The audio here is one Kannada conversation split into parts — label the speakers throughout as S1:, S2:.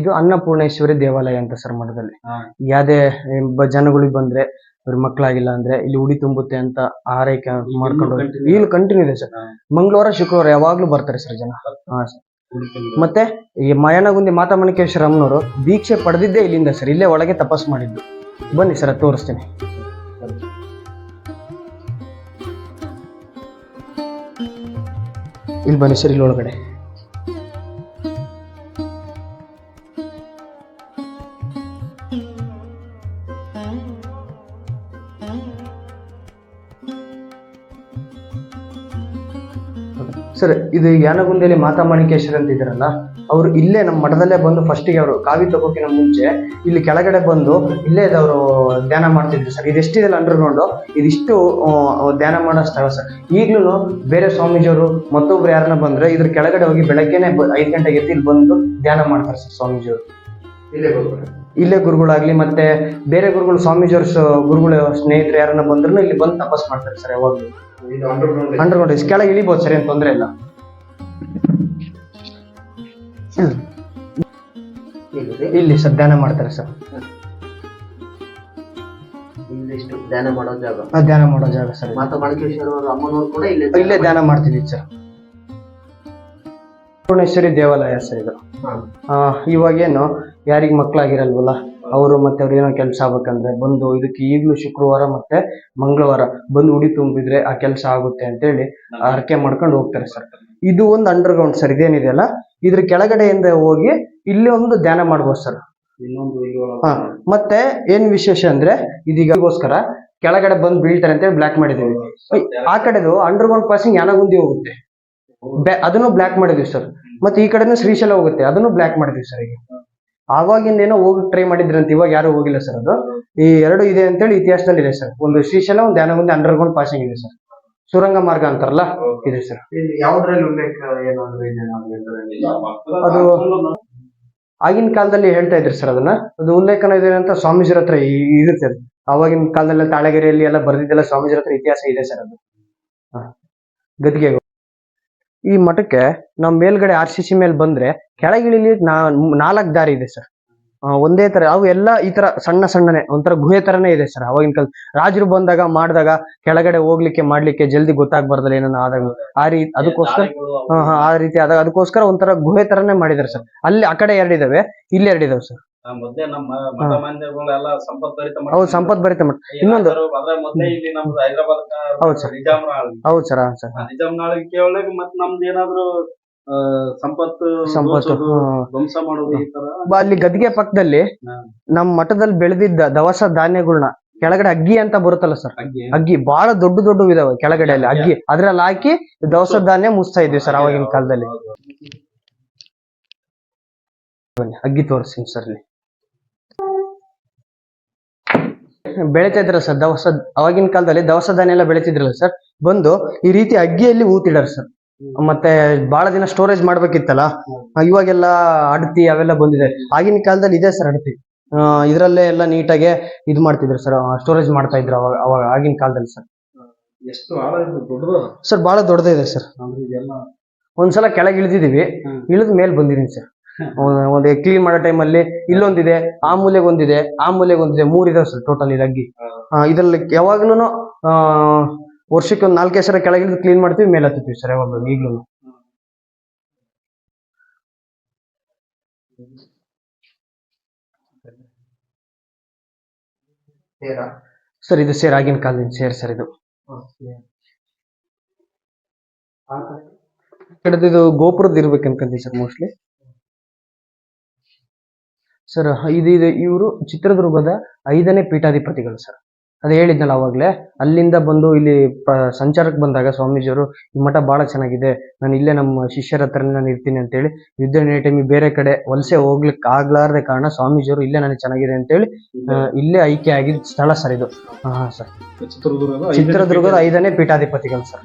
S1: ಇದು ಅನ್ನಪೂರ್ಣೇಶ್ವರಿ ದೇವಾಲಯ ಅಂತ ಸರ್ ಮಠದಲ್ಲಿ. ಯಾವ್ದೇ ಜನಗಳಿಗೆ ಬಂದ್ರೆ ಅವ್ರ ಮಕ್ಕಳಾಗಿಲ್ಲ ಅಂದ್ರೆ ಇಲ್ಲಿ ಉಡಿ ತುಂಬುತ್ತೆ ಅಂತ ಆರೈಕೆ ಮಾಡ್ಕೊಂಡು ಇಲ್ಲಿ ಕಂಟಿನ್ಯೂ ಇದೆ ಸರ್. ಮಂಗಳವಾರ ಶುಕ್ರವಾರ ಯಾವಾಗ್ಲೂ ಬರ್ತಾರೆ ಸರ್ ಜನ. ಹಾ ಸರ್. ಮತ್ತೆ ಈ ಮಯನಗುಂದಿ ಮಾತಾಮಣಿಕೇಶ್ವರ ಅಮ್ಮನವರು ದೀಕ್ಷೆ ಪಡೆದಿದ್ದೇ ಇಲ್ಲಿಂದ ಸರ್. ಇಲ್ಲೇ ಒಳಗೆ ತಪಸ್ ಮಾಡಿದ್ದು. ಬನ್ನಿ ಸರ್ ತೋರಿಸ್ತೀನಿ. ಇಲ್ಲಿ ಬನ್ನಿ ಸರ್ ಇಲ್ಲಿ ಒಳಗಡೆ. ಸರ್, ಇದು ಯಾನಗುಂದಿಯಲ್ಲಿ ಮಾತಾ ಮಾಣಿಕೇಶ್ವರ ಅಂತ ಇದ್ದಾರಲ್ಲ, ಅವರು ಇಲ್ಲೇ ನಮ್ಮ ಮಠದಲ್ಲೇ ಬಂದು ಫಸ್ಟಿಗೆ ಅವರು ಕಾವಿ ತಗೋಕಿನ ಮುಂಚೆ ಇಲ್ಲಿ ಕೆಳಗಡೆ ಬಂದು ಇಲ್ಲೇ ಅವರು ಧ್ಯಾನ ಮಾಡ್ತಿದ್ರು ಸರ್. ಇದೆಷ್ಟಿದೆಲ್ಲ ಅಂಡರ್ಗ್ರೌಂಡು ಇದಿಷ್ಟು ಧ್ಯಾನ ಮಾಡೋ ಸ್ಥಳ ಸರ್. ಈಗ್ಲೂ ಬೇರೆ ಸ್ವಾಮೀಜಿಯವರು ಮತ್ತೊಬ್ರು ಯಾರನ್ನ ಬಂದ್ರೆ ಇದ್ರ ಕೆಳಗಡೆ ಹೋಗಿ ಬೆಳಗ್ಗೆನೆ ಐದು ಗಂಟೆಗೆ ಎದ್ದು ಇಲ್ಲಿ ಬಂದು ಧ್ಯಾನ ಮಾಡ್ತಾರೆ ಸರ್ ಸ್ವಾಮೀಜಿಯವರು.
S2: ಇಲ್ಲೇ ಬರ್ತಾರೆ
S1: ಇಲ್ಲೇ ಗುರುಗಳಾಗ್ಲಿ ಮತ್ತೆ ಬೇರೆ ಗುರುಗಳು ಸ್ವಾಮೀಜಿಯವ್ರ ಗುರುಗಳು ಗುರುಗಳ ಸ್ನೇಹಿತರು ಯಾರನ್ನ ಬಂದ್ರು ಇಲ್ಲಿ ಬಂದು ತಪಸ್ ಮಾಡ್ತಾರೆ ಸರ್ ಯಾವಾಗಲೂ.
S2: ಅಂಡರ್ಗ್ರೌಂಡ್
S1: ಕೆಳಗೆ ಇಳಿಬೋದು ಸರ್ ಏನ್ ತೊಂದರೆ ಇಲ್ಲ. ಇಲ್ಲಿ ಸರ್ ಧ್ಯಾನ ಮಾಡ್ತಾರೆ ಸರ್.
S2: ಇಲ್ಲಿಷ್ಟು ಧ್ಯಾನ ಮಾಡೋ ಜಾಗ.
S1: ಧ್ಯಾನ ಮಾಡೋ ಜಾಗ ಸರ್.
S2: ಮಾತಾ ಅಮ್ಮನವ್ರು ಕೂಡ ಇಲ್ಲೇ
S1: ಇಲ್ಲೇ ಧ್ಯಾನ ಮಾಡ್ತಿದ್ವಿ ಸರ್. ಪೂರ್ಣೇಶ್ವರಿ ದೇವಾಲಯ ಸರ್ ಇದು. ಇವಾಗೇನು ಯಾರಿಗ ಮಕ್ಕಳಾಗಿರಲ್ವಲ್ಲ ಅವರು ಮತ್ತೆ ಅವ್ರು ಏನೋ ಕೆಲಸ ಆಗ್ಬೇಕಂದ್ರೆ ಬಂದು ಇದಕ್ಕೆ ಈಗಲೂ ಶುಕ್ರವಾರ ಮತ್ತೆ ಮಂಗಳವಾರ ಬಂದು ಉಡಿ ತುಂಬಿದ್ರೆ ಆ ಕೆಲಸ ಆಗುತ್ತೆ ಅಂತ ಹೇಳಿ ಹರಕೆ ಮಾಡ್ಕೊಂಡು ಹೋಗ್ತಾರೆ ಸರ್. ಇದು ಒಂದು ಅಂಡರ್ಗ್ರೌಂಡ್ ಸರ್ ಇದೇನಿದೆಯಲ್ಲ ಇದ್ರ ಕೆಳಗಡೆಯಿಂದ ಹೋಗಿ ಇಲ್ಲಿ ಒಂದು ಧ್ಯಾನ ಮಾಡ್ಬೋದು ಸರ್. ಹಾ ಮತ್ತೆ ಏನ್ ವಿಶೇಷ ಅಂದ್ರೆ ಇದೀಗೋಸ್ಕರ ಕೆಳಗಡೆ ಬಂದು ಬೀಳ್ತಾರೆ ಅಂತ ಬ್ಲಾಕ್ ಮಾಡಿದೀವಿ ಆ ಕಡೆದು ಅಂಡರ್ಗ್ರೌಂಡ್ ಪಾಸಿಂಗ್ ಯಾನಗುಂದಿ ಹೋಗುತ್ತೆ. ಅದನ್ನು ಬ್ಲಾಕ್ ಮಾಡಿದೀವಿ ಸರ್. ಮತ್ತೆ ಈ ಕಡೆನೂ ಶ್ರೀಶೈಲ ಹೋಗುತ್ತೆ ಅದನ್ನು ಬ್ಲಾಕ್ ಮಾಡಿದೀವಿ ಸರ್ ಈಗ. ಆವಾಗಿಂದ ಏನೋ ಹೋಗಿ ಟ್ರೈ ಮಾಡಿದ್ರಂತ ಇವಾಗ ಯಾರು ಹೋಗಿಲ್ಲ ಸರ್ ಅದು. ಈ ಎರಡು ಇದೆ ಅಂತೇಳಿ ಇತಿಹಾಸದಲ್ಲಿ ಇದೆ ಸರ್ ಒಂದು ಶ್ರೀಶೈಲ ಒಂದು ಯಾನಗುಂದಿ ಅಂಡರ್ಗ್ರೌಂಡ್ ಪಾಸಿಂಗ್ ಇದೆ ಸರ್ ಸುರಂಗ ಮಾರ್ಗ ಅಂತಾರಲ್ಲ ಇದೆ ಸರ್
S2: ಯಾವ್ದ್ರಲ್ಲಿ ಉಲ್ಲೇಖ?
S1: ಅದು ಆಗಿನ ಕಾಲದಲ್ಲಿ ಹೇಳ್ತಾ ಇದ್ರಿ ಸರ್ ಅದನ್ನ. ಅದು ಉಲ್ಲೇಖನ ಇದೆ ಅಂತ ಸ್ವಾಮೀಜಿರ ಹತ್ರ ಇರುತ್ತೆ ಅದು. ಆವಾಗಿನ ಕಾಲದಲ್ಲಿ ತಾಳಗೆರೆಯಲ್ಲಿ ಎಲ್ಲ ಬರ್ದಿದ್ದೆಲ್ಲ ಸ್ವಾಮೀಜಿರ ಹತ್ರ ಇತಿಹಾಸ ಇದೆ ಸರ್ ಅದು. ಗದ್ಗೆ ಈ ಮಠಕ್ಕೆ ನಮ್ ಮೇಲ್ಗಡೆ ಆರ್ ಸಿ ಸಿ ಮೇಲೆ ಬಂದ್ರೆ ಕೆಳಗಿಳಿಲಿ ನಾಲ್ಕು ದಾರಿ ಇದೆ ಸರ್. ಒಂದೇ ತರ, ಅವು ಎಲ್ಲ ಈ ತರ ಸಣ್ಣ ಸಣ್ಣನೆ, ಒಂಥರ ಗುಹೆ ತರನೇ ಇದೆ ಸರ್. ಅವಾಗಿನ ಕಾಲ, ರಾಜರು ಬಂದಾಗ ಮಾಡಿದಾಗ ಕೆಳಗಡೆ ಹೋಗ್ಲಿಕ್ಕೆ, ಮಾಡ್ಲಿಕ್ಕೆ ಜಲ್ದಿ ಗೊತ್ತಾಗ್ಬಾರ್ದಲ್ಲ ಏನನ್ನ ಆದಾಗ. ಆ ರೀತಿ ಅದಕ್ಕೋಸ್ಕರ ಆ ರೀತಿ ಆದಾಗ ಅದಕ್ಕೋಸ್ಕರ ಒಂಥರ ಗುಹೆ ತರನೇ ಮಾಡಿದಾರೆ ಸರ್. ಅಲ್ಲಿ ಆ ಕಡೆ ಎರಡಿದಾವೆ ಇಲ್ಲಿ ಎರಡಿದಾವೆ ಸರ್.
S3: ಮೊದ್ಲೇ ನಮ್ಮ ಮಠ ಮಂದಿರಗಳೆಲ್ಲ ಸಂಪತ್ ಭರಿತ ಮಠ.
S1: ಹೌದು ಸಂಪತ್ ಭರಿತ ಮಠ
S3: ಈ
S1: ಇನ್ನೊಂದು
S3: ಮೊದ್ಲೇ ಇಲ್ಲಿ ನಮ್ದು ಹೈದರಾಬಾದ್
S1: ಹೌದು ಸರ್.
S3: ನಿಜಾಮ್ರ ಆಳ್ವಿ.
S1: ಹೌದು ಸರ್ ಹಾ ಸರ್.
S3: ಆ ನಿಜಾಮ್ನಾಳಿಗೆ ಕೇವಲ ಮತ್ ನಮ್ದು ಏನಾದ್ರು ಆ, ಸಂಪತ್ತು
S1: ಸಂಪತ್ತು
S3: ದೋಚೋದು,
S1: ಹ್ಮ್.
S3: ಧ್ವಂಸ ಮಾಡೋದು ಈ ತರ
S1: ಬ- ಅಲ್ಲಿ ಗದ್ಗೆ ಪಕ್ಕದಲ್ಲಿ ನಮ್ ಮಠದಲ್ಲಿ ಬೆಳೆದಿದ್ದ ದವಸ ಧಾನ್ಯಗಳನ್ನ ಕೆಳಗಡೆ ಅಗ್ಗಿ ಅಂತ ಬರುತ್ತಲ್ಲ ಸರ್.
S3: ಹಂಗೆ
S1: ಅಗ್ಗಿ ಬಹಳ ದೊಡ್ಡ ದೊಡ್ಡ ಇದಾವೆ ಕೆಳಗಡೆ ಅಲ್ಲಿ ಅಗ್ಗಿ. ಅದ್ರಲ್ಲಿ ಹಾಕಿ ದವಸ ಧಾನ್ಯ ಮುಚ್ತಾ ಇದ್ವಿ ಸರ್ ಅವಾಗಿನ ಕಾಲದಲ್ಲಿ. ಬನ್ನಿ, ಅಗ್ಗಿ ತೋರಿಸ್ತೀನಿ ಸರ್ ಇಲ್ಲಿ. ಬೆಳಿತಾ ಇದ್ರ ಸರ್? ದವಸ ಅವಾಗಿನ ಕಾಲದಲ್ಲಿ ದವಸ ಧಾನ್ಯ ಎಲ್ಲ ಬೆಳಿತಿದ್ರಲ್ಲ ಸರ್? ಬಂದು ಈ ರೀತಿ ಅಗ್ಗಿಯಲ್ಲಿ ಊತಿಡರ್ ಸರ್. ಮತ್ತೆ ಬಹಳ ದಿನ ಸ್ಟೋರೇಜ್ ಮಾಡ್ಬೇಕಿತ್ತಲ್ಲ? ಇವಾಗೆಲ್ಲ ಅಡತಿ ಅವೆಲ್ಲ ಬಂದಿದೆ. ಆಗಿನ ಕಾಲದಲ್ಲಿ ಇದೆ ಸರ್ ಅಡತಿ. ಇದರಲ್ಲೇ ಇದ್ರಲ್ಲೇ ಎಲ್ಲ ನೀಟಾಗೆ ಇದು ಮಾಡ್ತಿದ್ರು ಸರ್. ಸ್ಟೋರೇಜ್ ಮಾಡ್ತಾ ಇದ್ರು ಅವಾಗ ಅವಾಗ ಆಗಿನ ಕಾಲದಲ್ಲಿ ಸರ್.
S3: ಎಷ್ಟು
S1: ಸರ್ ಬಹಳ ದೊಡ್ಡದಿದೆ ಸರ್. ಒಂದ್ಸಲ ಕೆಳಗೆ ಇಳಿದಿದೀವಿ ಇಳಿದ ಮೇಲೆ ಬಂದಿದ್ದೀನಿ ಸರ್. ಒಂದು ಕ್ಲೀನ್ ಮಾಡೋ ಟೈಮಲ್ಲಿ ಇಲ್ಲೊಂದಿದೆ ಆ ಮೂಲೆಗೆ ಒಂದಿದೆ ಆ ಮೂಲೆಗೆ ಒಂದಿದೆ ಮೂರಿದಾವೆ ಸರ್ ಟೋಟಲ್ ಇದು ಅಗ್ಗಿ ಆ, ಇದ್ರಲ್ಲಿ ಯಾವಾಗ್ಲೂ ವರ್ಷಕ್ಕೆ ಒಂದು ನಾಲ್ಕೇ ಸರ ಕೆಳಗೆ ಕ್ಲೀನ್ ಮಾಡ್ತೀವಿ ಮೇಲೆ ಹತ್ತೀವಿ ಸರ್ ಯಾವಾಗ್ಲೂ ಈಗ್ಲೂ
S2: ಸೇರಾ?
S1: ಇದು ಸೇರ್ ಆಗಿನ ಕಾಲದಿಂದ ಸೇರ್ ಸರ್ ಇದು. ಇದು ಗೋಪುರದ ಇರ್ಬೇಕು ಅನ್ಕೊಂತೀವಿ ಸರ್ ಮೋಸ್ಟ್ಲಿ ಸರ್ ಇದು ಇದು ಇವರು ಚಿತ್ರದುರ್ಗದ ಐದನೇ ಪೀಠಾಧಿಪತಿಗಳು ಸರ್. ಅದು ಹೇಳಿದ್ನಲ್ಲ ಅವಾಗಲೇ ಅಲ್ಲಿಂದ ಬಂದು ಇಲ್ಲಿ ಪ- ಸಂಚಾರಕ್ಕೆ ಬಂದಾಗ ಸ್ವಾಮೀಜಿಯವರು ಈ ಮಠ ಬಹಳ ಚೆನ್ನಾಗಿದೆ ನಾನು ಇಲ್ಲೇ ನಮ್ಮ ಶಿಷ್ಯರ ಹತ್ರ ನಾನು ಇರ್ತೀನಿ ಅಂತೇಳಿ ಯುದ್ಧ ಟೈಮಿಗೆ ಬೇರೆ ಕಡೆ ವಲಸೆ ಹೋಗ್ಲಿಕ್ಕೆ ಕಾರಣ ಕಾರಣ ಸ್ವಾಮೀಜಿಯವರು ಇಲ್ಲೇ ನನಗೆ ಚೆನ್ನಾಗಿದೆ ಅಂತೇಳಿ ಇಲ್ಲೇ ಆಯ್ಕೆ ಆಗಿದ್ದ ಸ್ಥಳ ಸರ್ ಇದು. ಹಾಂ ಸರ್.
S3: ಚಿತ್ರದುರ್ಗದ ಐದನೇ
S1: ಚಿತ್ರದುರ್ಗದ. ಐದನೇ ಪೀಠಾಧಿಪತಿಗಳು ಸರ್.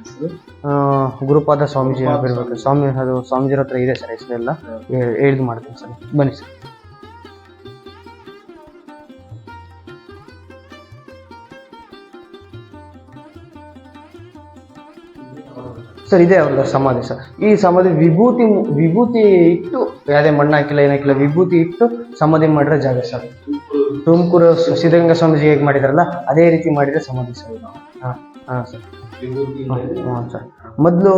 S1: ಗುರುಪಾದ ಸ್ವಾಮೀಜಿ ಸ್ವಾಮಿ ಅದು ಸ್ವಾಮೀಜಿಯವ್ರ ಹತ್ರ ಇದೆ ಸರ್ ಹೆಸರೆಲ್ಲ. ಹೇಳಿದ್ ಮಾಡ್ತೀನಿ ಸರ್. ಬನ್ನಿ ಸರ್. ಸರ್, ಇದೇ ಅವ್ರದ್ದು ಸಮಾಧಿ ಸರ್. ಈ ಸಮಾಧಿ ವಿಭೂತಿ ವಿಭೂತಿ ಇಟ್ಟು, ಯಾವುದೇ ಮಣ್ಣು ಹಾಕಿಲ್ಲ ಏನಾಕಿಲ್ಲ ವಿಭೂತಿ ಇಟ್ಟು ಸಮಾಧಿ ಮಾಡಿರೋ ಜಾಗ ಸರ್. ತುಮಕೂರು ಸಿದ್ಧಗಂಗಾ ಸ್ವಾಮೀಜಿ ಹೇಗೆ ಮಾಡಿದಾರಲ್ಲ, ಅದೇ ರೀತಿ ಮಾಡಿದರೆ ಸಮಾಧಿ ಸರ್ ಹಾಂ ಹಾಂ ಸರ್. ಹಾಂ ಸರ್. ಮೊದಲು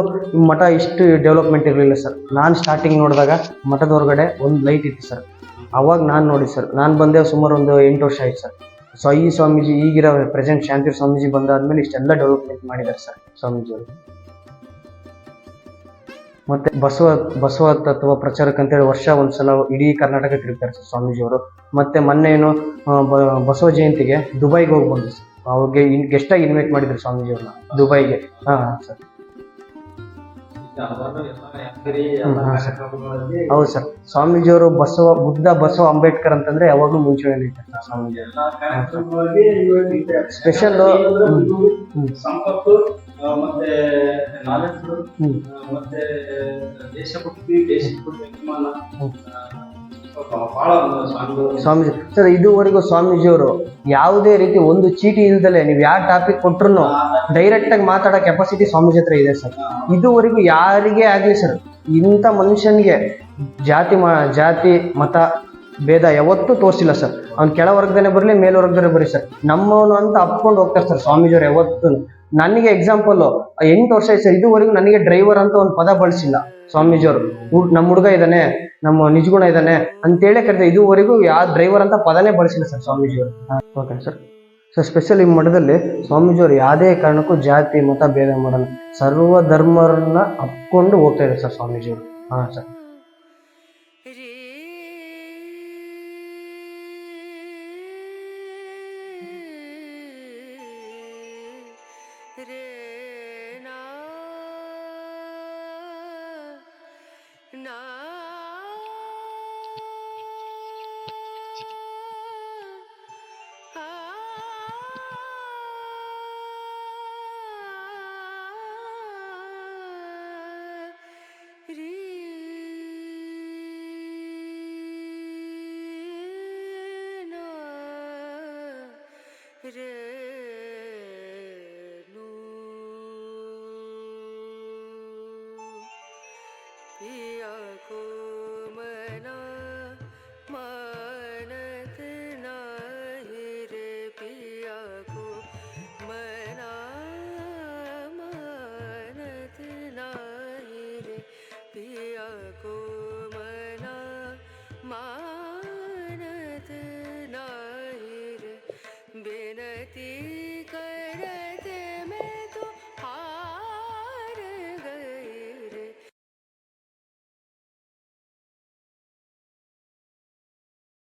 S1: ಮಠ ಇಷ್ಟು ಡೆವಲಪ್ಮೆಂಟ್ ಇರಲಿಲ್ಲ ಸರ್. ನಾನು ಸ್ಟಾರ್ಟಿಂಗ್ ನೋಡಿದಾಗ ಮಠದ ಹೊರಗಡೆ ಒಂದು ಲೈಟ್ ಇತ್ತು ಸರ್. ಅವಾಗ ನಾನು ನೋಡಿ ಸರ್, ನಾನು ಬಂದೆ ಸುಮಾರು ಒಂದು ಎಂಟು ವರ್ಷ ಆಯ್ತು ಸರ್. ಸೊ ಈ ಸ್ವಾಮೀಜಿ ಈಗಿರೋ ಪ್ರೆಸೆಂಟ್ ಶಾಂತಿ ಸ್ವಾಮೀಜಿ ಬಂದಾದ್ಮೇಲೆ ಇಷ್ಟೆಲ್ಲ ಡೆವಲಪ್ಮೆಂಟ್ ಮಾಡಿದ್ದಾರೆ ಸರ್ ಸ್ವಾಮೀಜಿಯವರು ಮತ್ತೆ ಬಸವ ಬಸವ ತತ್ವ ಪ್ರಚಾರಕ್ಕೆ ಅಂತೇಳಿ ವರ್ಷ ಒಂದ್ಸಲ ಇಡೀ ಕರ್ನಾಟಕ ತಿರುಗ್ತಾರೆ ಸರ್ ಸ್ವಾಮೀಜಿಯವರು. ಮತ್ತೆ ಮೊನ್ನೆ ಏನು ಬಸವ ಜಯಂತಿಗೆ ದುಬೈಗೆ ಹೋಗಿ ಬಂದ್ರು ಸರ್. ಅವ್ರಿಗೆ ಗೆಸ್ಟ್ ಆಗಿ ಇನ್ವೈಟ್ ಮಾಡಿದ್ರು ಸ್ವಾಮೀಜಿಯವ್ರನ್ನ ದುಬೈಗೆ. ಹಾ ಸರ್. ಹೌದು ಸರ್. ಸ್ವಾಮೀಜಿಯವರು ಬಸವ ಬುದ್ಧ ಬಸವ ಅಂಬೇಡ್ಕರ್ ಅಂತಂದ್ರೆ ಯಾವಾಗಲೂ ಮುಂಚೆ ಇರ್ತಾರೆ ಸ್ವಾಮೀಜಿ ಸ್ಪೆಷಲ್
S3: ಮತ್ತೆ ನಾಲೆಜ್
S1: ಹ್ಮ್.
S3: ಮತ್ತೆ ದೇಶಭಕ್ತಿ ದೇಶಭಕ್ತಿ ಅಭಿಮಾನ.
S1: ಸ್ವಾಮೀಜಿ ಸರ್ ಇದುವರೆಗೂ ಸ್ವಾಮೀಜಿಯವರು ಯಾವುದೇ ರೀತಿ ಒಂದು ಚೀಟಿ ಇಲ್ದಲೆ ನೀವು ಯಾವ ಟಾಪಿಕ್ ಕೊಟ್ರು ಡೈರೆಕ್ಟ್ ಆಗಿ ಮಾತಾಡೋ ಕೆಪಾಸಿಟಿ ಸ್ವಾಮೀಜಿ ಹತ್ರ ಇದೆ ಸರ್. ಇದುವರೆಗೂ ಯಾರಿಗೆ ಆಗಲಿ ಸರ್ ಇಂಥ ಮನುಷ್ಯನಿಗೆ ಜಾತಿ ಮ ಜಾತಿ ಮತ ಭೇದ ಯಾವತ್ತೂ ತೋರಿಸಿಲ್ಲ ಸರ್. ಅವ್ನು ಕೆಳವರ್ಗದನೇ ಬರಲಿ ಮೇಲ್ವರ್ಗದನೇ ಬರಲಿ ಸರ್. ನಮ್ಮವನು ಅಂತ ಅಪ್ಕೊಂಡು ಹೋಗ್ತಾರೆ ಸರ್ ಸ್ವಾಮೀಜಿಯವ್ರು ಯಾವತ್ತೂ ನನಗೆ ಎಕ್ಸಾಂಪಲ್ ಎಂಟು ವರ್ಷ ಇದುವರೆಗೂ ನನಗೆ ಡ್ರೈವರ್ ಅಂತ ಒಂದು ಪದ ಬಳಸಿಲ್ಲ. ಸ್ವಾಮೀಜಿಯವರು ನಮ್ಮ ಹುಡುಗ ಇದ್ದಾನೆ ನಮ್ಮ ನಿಜಗುಣ ಇದ್ದಾನೆ ಅಂತೇಳಿ ಕರೆದ ಇದುವರೆಗೂ ಯಾವ ಡ್ರೈವರ್ ಅಂತ ಪದನೇ ಬಳಸಿಲ್ಲ ಸರ್ ಸ್ವಾಮೀಜಿಯವರು. ಓಕೆ ಸರ್ ಸರ್ ಸ್ಪೆಷಲ್ ಈ ಮಠದಲ್ಲಿ ಸ್ವಾಮೀಜಿಯವರು ಯಾವುದೇ ಕಾರಣಕ್ಕೂ ಜಾತಿ ಮತ ಭೇದ ಮಾಡಲ್ಲ. ಸರ್ವ ಧರ್ಮರನ್ನ ಅಪ್ಕೊಂಡು ಹೋಗ್ತಾ ಇದ್ದಾರೆ ಸರ್ ಸ್ವಾಮೀಜಿಯವರು. ಹಾಂ ಸರ್